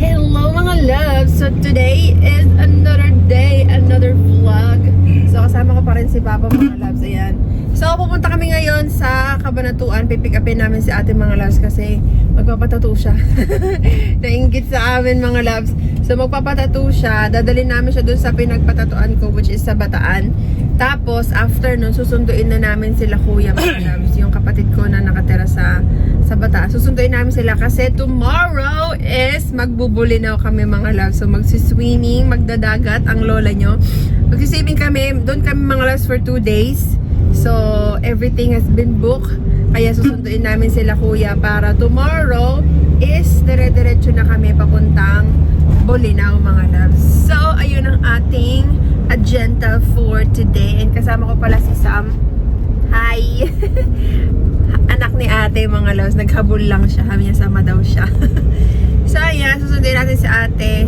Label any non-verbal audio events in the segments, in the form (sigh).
Hello mga loves! So today is another day, another vlog. So kasama ko pa rin si Papa mga loves. Ayan. So pupunta kami ngayon sa Kabanatuan. Pipick upin namin si ate mga loves kasi magpapatato siya. (laughs) Nainggit sa amin mga loves. So magpapatato siya. Dadalhin namin siya dun sa pinagpatatuan ko which is sa Bataan. Tapos after nun susunduin na namin sila kuya mga loves. Yung kapatid ko na nakatira sa sa Bataan. Susunduin namin sila kasi tomorrow is magbubulinaw kami mga loves. So magsiswimming, magdadagat ang lola nyo. Magsiswimming kami, doon kami mga loves for two days. So everything has been booked. Kaya susunduin namin sila kuya para tomorrow is dire-diretso na kami papuntang Bulinaw mga loves. So ayun ang ating agenda for today. And kasama ko pala si Sam. Hi! (laughs) anak ni ate mga loves, naghabol lang siya. Niya sama daw siya. (laughs) so ayan, susundin natin si ate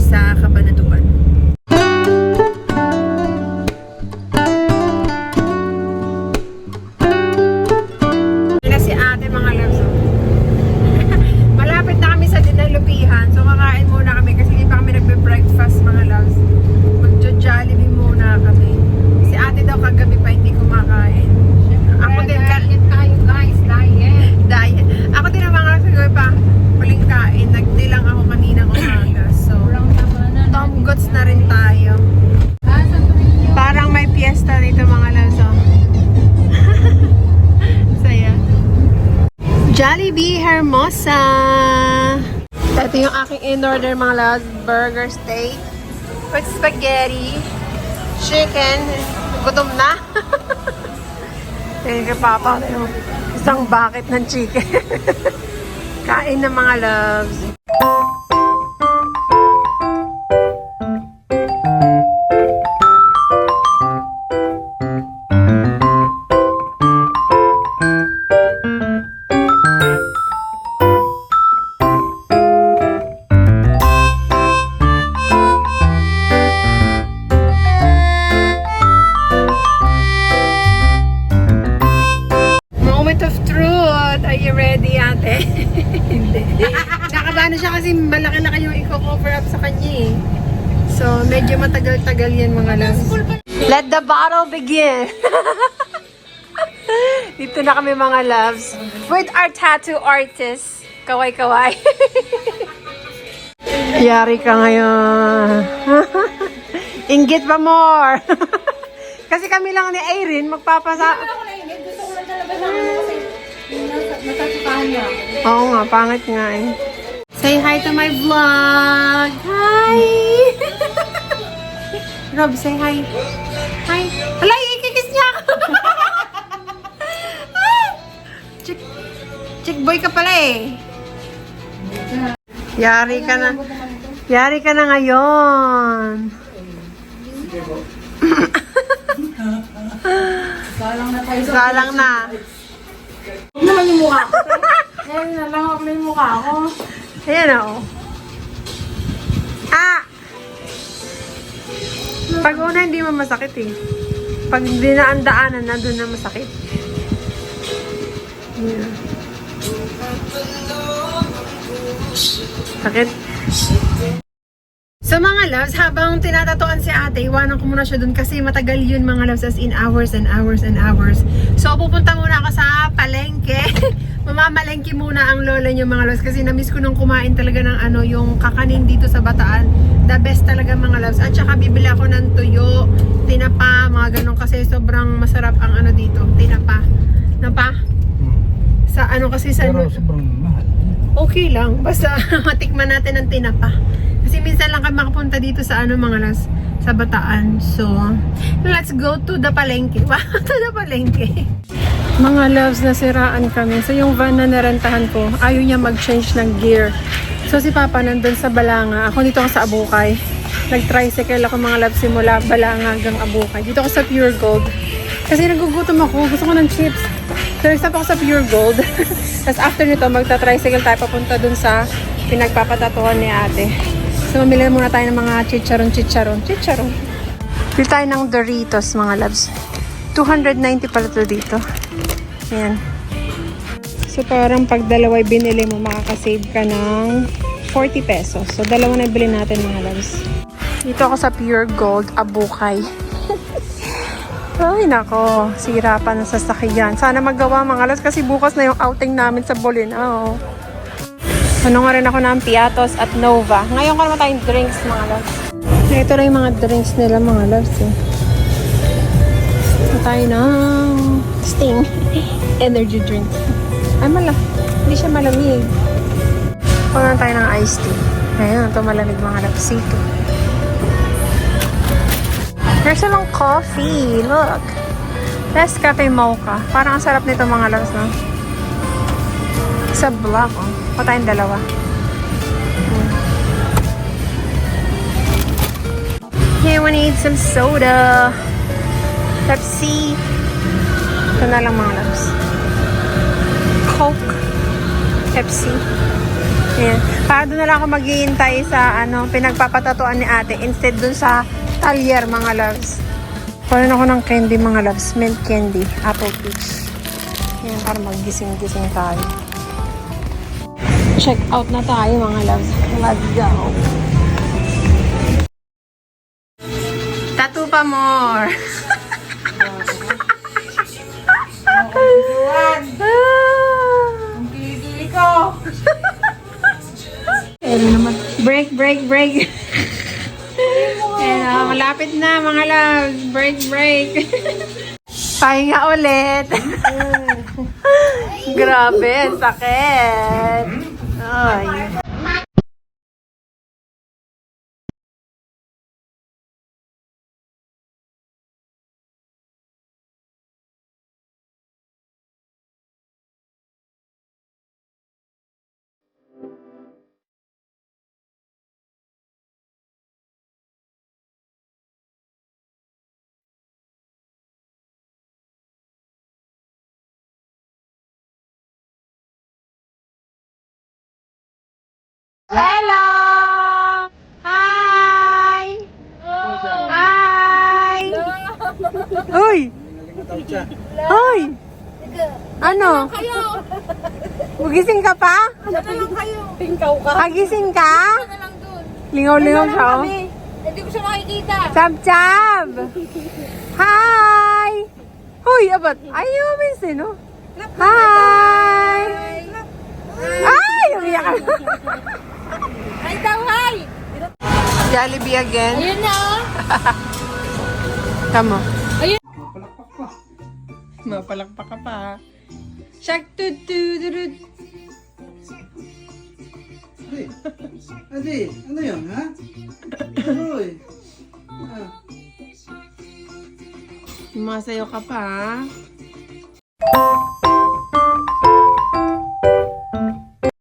Goods na rin tayo. Parang may fiesta dito mga laso. (laughs) Saya. Jollibee Hermosa. Ito yung aking in-order mga lads. Burger steak with spaghetti, chicken. Gutom na. (laughs) Thank you, Papa. Isang bucket ng chicken. (laughs) Kain na mga loves. Medyo matagal-tagal yan mga loves. Let the battle begin! (laughs) Dito na kami mga loves. With our tattoo artist. Kaway-kaway. (laughs) Yari ka ngayon. (laughs) Inggit pa more. kasi kami lang ni Irene magpapasa... Ako naiinit. Gusto ko lang talaga sa ano kasi natatapahan niya. Oo nga, pangit nga eh. Say hi to my vlog! Hi! Rob, say hi. Hi. Hala, ikikis niya ako! (laughs) chick, chick boy ka pala eh. Yari ka na. Yari ka na ngayon. Salang na tayo. Galang na. Huwag naman yung mukha ko. Ngayon na lang ako yung mukha ko. Ayan na oh. Ah! Pag una hindi mo masakit eh. Pag dinaan-daanan na na masakit. Yeah. Sakit. So mga loves, habang tinatatuan si ate, iwanan ko muna siya dun kasi matagal yun mga loves as in hours and hours and hours. So pupunta muna ako sa palengke. (laughs) Mamamalengke muna ang lola niyo mga loves kasi namiss ko nung kumain talaga ng ano, yung kakanin dito sa Bataan. The best talaga mga loves. At saka bibili ako ng tuyo, tinapa, mga ganun kasi sobrang masarap ang ano dito, tinapa. Napa? Sa ano kasi sa Pero sobrang mahal. okay lang. Basta (laughs) matikman natin ang tinapa. Kasi minsan lang kami makapunta dito sa ano mga las sa Bataan. So, let's go to the palengke. (laughs) Wow, to the palengke. Mga loves, nasiraan kami. So, yung van na narentahan ko, ayaw niya mag-change ng gear. So, si Papa nandun sa Balanga. Ako dito ako sa Abukay. Nag-tricycle ako mga loves simula Balanga hanggang Abukay. Dito ako sa Pure Gold. Kasi nagugutom ako. Gusto ko ng chips. So, nag-stop ako sa Pure Gold. (laughs) Tapos after nito, magta-tricycle tayo papunta dun sa pinagpapatatuhan ni ate. So, mamili muna tayo ng mga chicharon-chicharon. Chicharon. Bili tayo ng Doritos, mga loves. 290 pala to dito. Ayan. So, parang pag dalaway binili mo, makakasave ka ng 40 pesos. So, dalawa na bilhin natin mga loves. Dito ako sa Pure Gold, Abukay. (laughs) Ay, nako. Sira pa ng sasakyan. Sana magawa mga loves kasi bukas na yung outing namin sa Bolinao. Ano nga rin ako ng Piatos at Nova. Ngayon ko naman tayong drinks mga loves. Ito na yung mga drinks nila mga loves eh. Ito tayo ng Sting (laughs) Energy Drink. Ay, mala. Hindi siya malamig. Kuha na tayo ng iced tea. Ayun, ito malamig mga loves. Sito. There's silang coffee. Look. Nescafe Mocha. Parang ang sarap nito mga loves, no? Sa black, oh. Tayong dalawa. Hey, we need some soda. Pepsi. Ito na lang mga loves. Coke. Pepsi. Ayan. Para doon na lang ako maghihintay sa ano, pinagpapatatuan ni ate instead dun sa talyer mga loves. Kunin ako ng candy mga loves. Mint candy. Apple peach. Ayan, para maggising-gising tayo. Check out na tayo mga loves. Let's go. Tattoo pa more. Break, break, break. Ayan, malapit na mga loves. Break, break. Pahinga ulit. (laughs) Grabe, sakit. Ay. Hello! Hi! Hi! Uy! Uy! Ano? Magising ka pa? Lang kayo. Tingkaw ka. Magising ka? Sana lang dun. Lingaw-lingaw siya, oh. Hindi ko siya makikita. Chab-chab! Hi! Hoy, abat. Ayaw minsin, no? Hi! Ay! Umiyak ka. Ay daw, hi! Jollibee again. Ayun na, oh. (laughs) Tama. Ayun. Mapalakpak ka pa. Shak tu tu tu tu. Adi, Adi, ano yun, ha? Uy. Ah, Masayo ka pa, ha?